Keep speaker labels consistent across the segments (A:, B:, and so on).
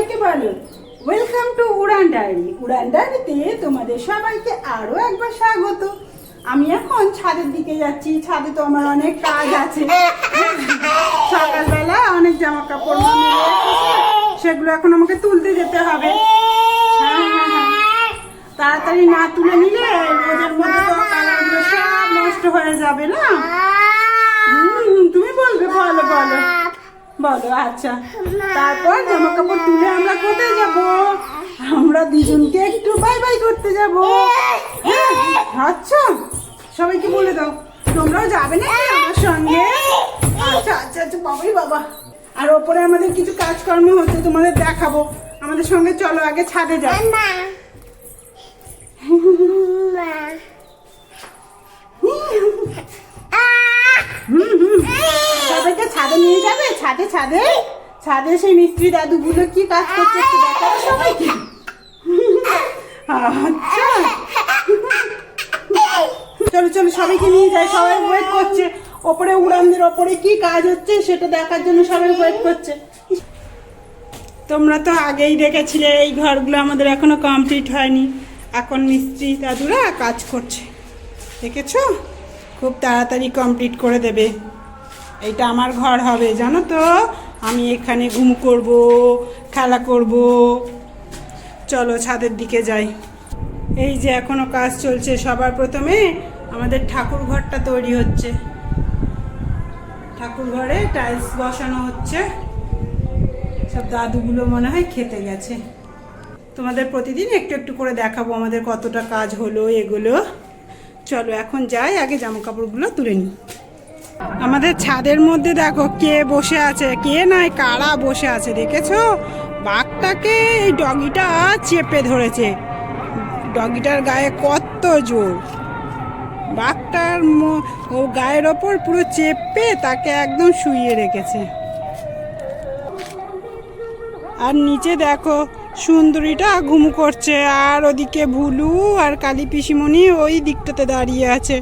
A: সবাইকে বলো welcome to Udaan diary Udaan ডায়েরিতে তোমাদের সবাইকে আরও একবার স্বাগত। আমি এখন ছাদের দিকে যাচ্ছি ছাদে তো আমার অনেক কাজ আছে। সকালবেলা অনেক জামা কাপড় সেগুলো এখন আমাকে তুলতে যেতে হবে। হ্যাঁ, হ্যাঁ, হ্যাঁ। তাড়াতাড়ি না তুলে নিলে রোদের মধ্যে সব নষ্ট হয়ে যাবে না? তুমি বলবে বলো বলো। বলো আচ্ছা। তারপর জামা কাপড় তুলে আমরা কোথায় যাব? আমরা দুজনকে একটু বাই বাই করতে যাব। হ্যাঁ, আচ্ছা। সবাইকে বলে দাও তোমরাও যাবে নাকি আমার সঙ্গে? আচ্ছা আচ্ছা আচ্ছা বাবাই বাবা। আর ওপরে আমাদের কিছু কাজকর্ম হচ্ছে তোমাদের দেখাবো। আমাদের সঙ্গে চলো আগে ছাদে যাও। হুম, হুম। সবাইকে ছাদে নিয়ে যাবে? ছাদে ছাদে? ছাদে সেই মিস্ত্রি দাদুগুলো কি কাজ করছে একটু দেখাবে সবাইকে। আচ্ছা। চলো চলো সবাইকে নিয়ে যাই। সবাই ওয়েট করছে। ওপরে উড়ানদের ওপরে কি কাজ হচ্ছে সেটা দেখার জন্য সবাই ওয়েট করছে। তোমরা তো আগেই দেখেছিলে এই ঘরগুলো আমাদের এখনও কমপ্লিট হয়নি। এখন মিস্ত্রি দাদুরা কাজ করছে। দেখেছ? খুব তাড়াতাড়ি কমপ্লিট করে দেবে। এইটা আমার ঘর হবে, জানো তো? আমি এখানে ঘুম করব, খেলা করব। চলো ছাদের দিকে যাই। এই যে এখনও কাজ চলছে সবার প্রথমে, আমাদের ঠাকুর ঘরটা তৈরি হচ্ছে। ঠাকুর ঘরে টাইলস বসানো হচ্ছে। সব দাদুগুলো মনে হয় খেতে গেছে। তোমাদের প্রতিদিন একটু একটু করে দেখাবো আমাদের কতটা কাজ হলো, এগুলো। চলো, এখন যাই, আগে জামা কাপড়গুলো তুলে নিই। আমাদের ছাদের মধ্যে দেখো কে বসে আছে, কে নয় কারা বসে আছে, দেখেছ? বাঘটাকে এই ডগিটা চেপে ধরেছে। ডগিটার গায়ে কত জোর। বাঘটার ও গায়ের ওপর পুরো চেপে তাকে একদম শুইয়ে রেখেছে। আর নিচে দেখো সুন্দরীটা ঘুম করছে, আর ওদিকে ভুলু আর কালী পিসিমণি ওই দিকটাতে দাঁড়িয়ে আছে।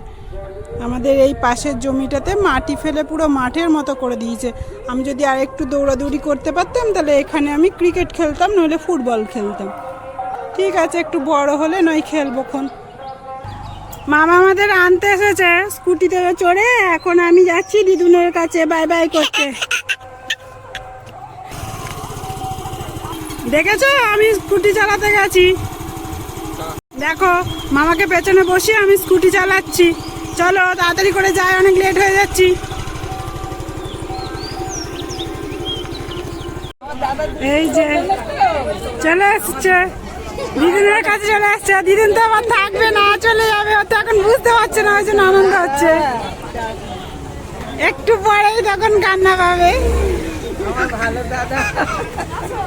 A: আমাদের এই পাশের জমিটাতে মাটি ফেলে পুরো মাঠের মতো করে দিয়েছে। আমি যদি আর একটু দৌড়াদৌড়ি করতে পারতাম, তাহলে এখানে আমি ক্রিকেট খেলতাম, নইলে ফুটবল খেলতাম। ঠিক আছে, একটু বড় হলে নয় খেলবোক্ষণ মামা আমাদের আনতে এসেছে স্কুটিতে চড়ে, এখন আমি যাচ্ছি দিদুনের কাছে, বাই বাই করতে। দেখেছ? আমি স্কুটি চালাতে গেছি। দেখো, মামাকে পেছনে বসিয়ে আমি স্কুটি চালাচ্ছি। চলো, তাড়াতাড়ি করে যাই, অনেক লেট হয়ে যাচ্ছি। এই যে, চলে আসছে দিদিনের কাছে চলে আসছে দিদিন তো আবার থাকবে না, চলে যাবে। ও তো এখন বুঝতে পারছে না, ওই জন্য আনন্দ হচ্ছে। একটু পরেই তখন কান্না পাবে।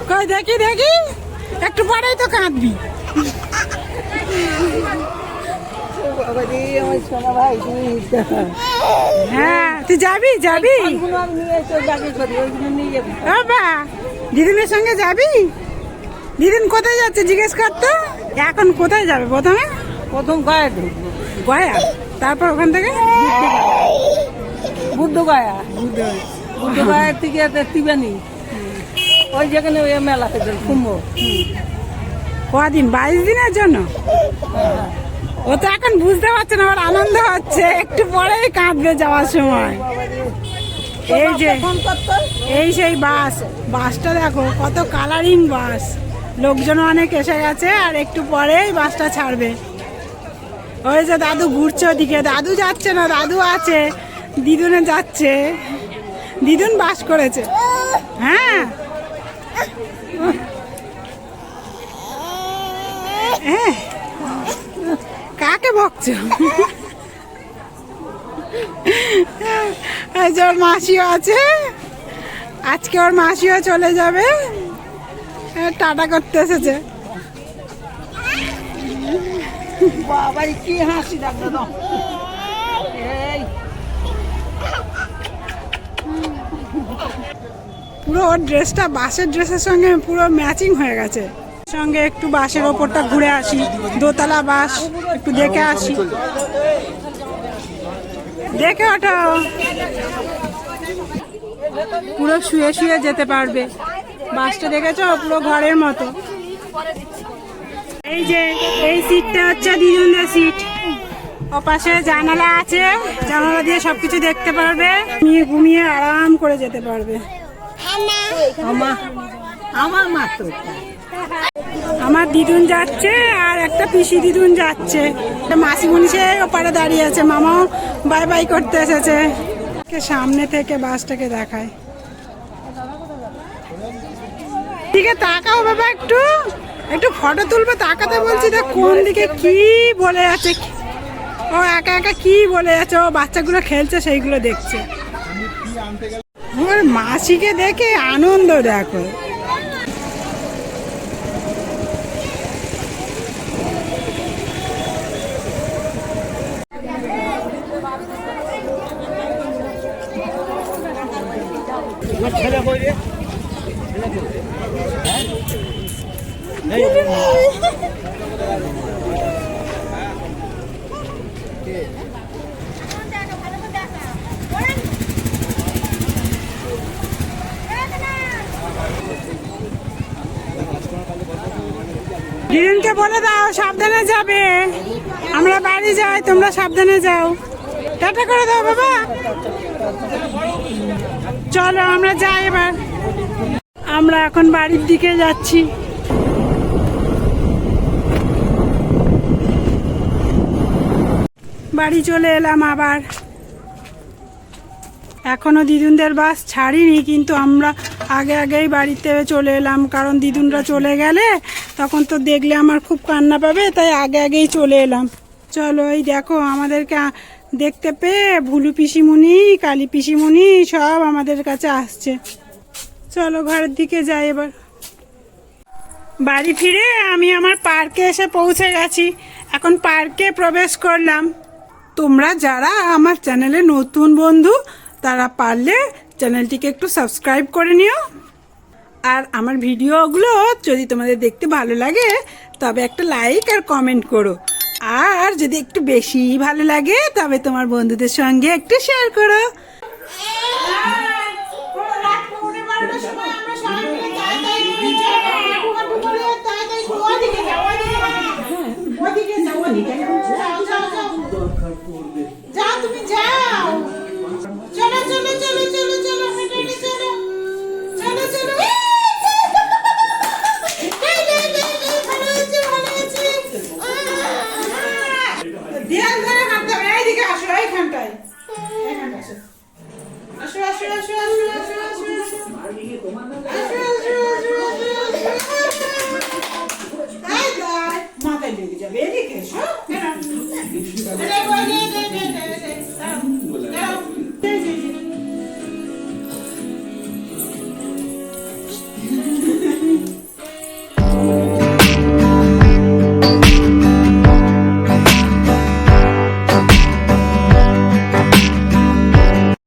A: কই দেখি দেখি। একটু পরেই তো কাঁদবি। হ্যাঁ তুই যাবি যাবি? বাবা দিদিনের সঙ্গে যাবি? দিদিন কোথায় যাচ্ছে জিজ্ঞেস করতো এখন কোথায় যাবে প্রথমে?
B: প্রথম গায়ে। ঢুকবো
A: গয়া তারপর ওখান থেকে?
B: বুদ্ধ গয়া বুদ্ধ গায়ের থেকে ত্রিবেণী ওই যেখানে ওই মেলা থেকে কুম্ভ।
A: কদিন? বাইশ দিনের জন্য? ও তো এখন বুঝতে পারছে না ওর আনন্দ হচ্ছে। একটু পরেই কাঁদবে যাওয়ার সময়। এই যে এই সেই বাস। বাসটা দেখো কত কালারিং বাস। লোকজন অনেক এসে গেছে আর একটু পরেই বাসটা ছাড়বে। ওই যে দাদু ঘুরছে ওদিকে। দাদু যাচ্ছে না দাদু আছে। দিদুনে যাচ্ছে। দিদুন বাস করেছে। হ্যাঁ। হ্যাঁ। কাকে বকছো? ওর মাসিও আছে। আজকে ওর মাসিও চলে যাবে। টাটা করতে এসেছে।
B: বাবা কি হাসি ডাক্তার দাও এই
A: পুরো ওর ড্রেসটা বাসের ড্রেসের সঙ্গে পুরো ম্যাচিং হয়ে গেছে। সঙ্গে একটু বাসের ওপরটা ঘুরে আসি, দোতলা বাস, একটু দেখে আসি। দেখে ওঠো। পুরো শুয়ে শুয়ে যেতে পারবে। বাসটা দেখেছ? পুরো ঘরের মতো। এই যে, এই সিটটা হচ্ছে দিদুনদের সিট ও পাশে জানালা আছে জানালা দিয়ে সবকিছু দেখতে পারবে। ঘুমিয়ে ঘুমিয়ে আরাম করে যেতে পারবে।
B: আমার আমার মা তো
A: আমার দিদুন যাচ্ছে আর একটা পিসি দিদুন যাচ্ছে। মাসিমণি সে ওপারে দাঁড়িয়ে আছে মামাও বাই বাই করতে এসেছে। কে সামনে থেকে বাসটাকে দেখায়। ঠিক আছে তাকাও বাবা একটু। একটু ফটো তুলবো তাকাতে বলছি দেখ কোন দিকে কি বলে আছে। ও একা একা কি বলে যাচ্ছে? ও বাচ্চাগুলো খেলছে সেইগুলো দেখছে। ওর মাসিকে দেখে আনন্দ দেখো। হিরণকে বলে দাও, সাবধানে যাবে। আমরা বাড়ি যাই, তোমরা সাবধানে যাও। টাটা করে দাও, বাবা। চলো, আমরা যাই এবার। আমরা এখন বাড়ির দিকে যাচ্ছি। বাড়ি চলে এলাম আবার। এখনও দিদুনদের বাস ছাড়িনি, কিন্তু আমরা আগে আগেই বাড়িতে চলে এলাম, কারণ দিদুনরা চলে গেলে তখন তো দেখলে আমার খুব কান্না পাবে, তাই আগে আগেই চলে এলাম। চলো এই দেখো, আমাদেরকে দেখতে পেয়ে ভুলু পিসিমণি, কালী পিসিমণি সব আমাদের কাছে আসছে। চলো ঘরের দিকে যাই এবার। বাড়ি ফিরে আমি আমার পার্কে এসে পৌঁছে গেছি। এখন পার্কে প্রবেশ করলাম। তোমরা যারা আমার চ্যানেলে নতুন বন্ধু, তারা পারলে চ্যানেলটিকে একটু সাবস্ক্রাইব করে নিও। আর আমার ভিডিওগুলো যদি তোমাদের দেখতে ভালো লাগে, তবে একটা লাইক আর কমেন্ট করো। আর যদি একটু বেশি ভালো লাগে, তবে তোমার বন্ধুদের সঙ্গে একটু শেয়ার করো। তুমি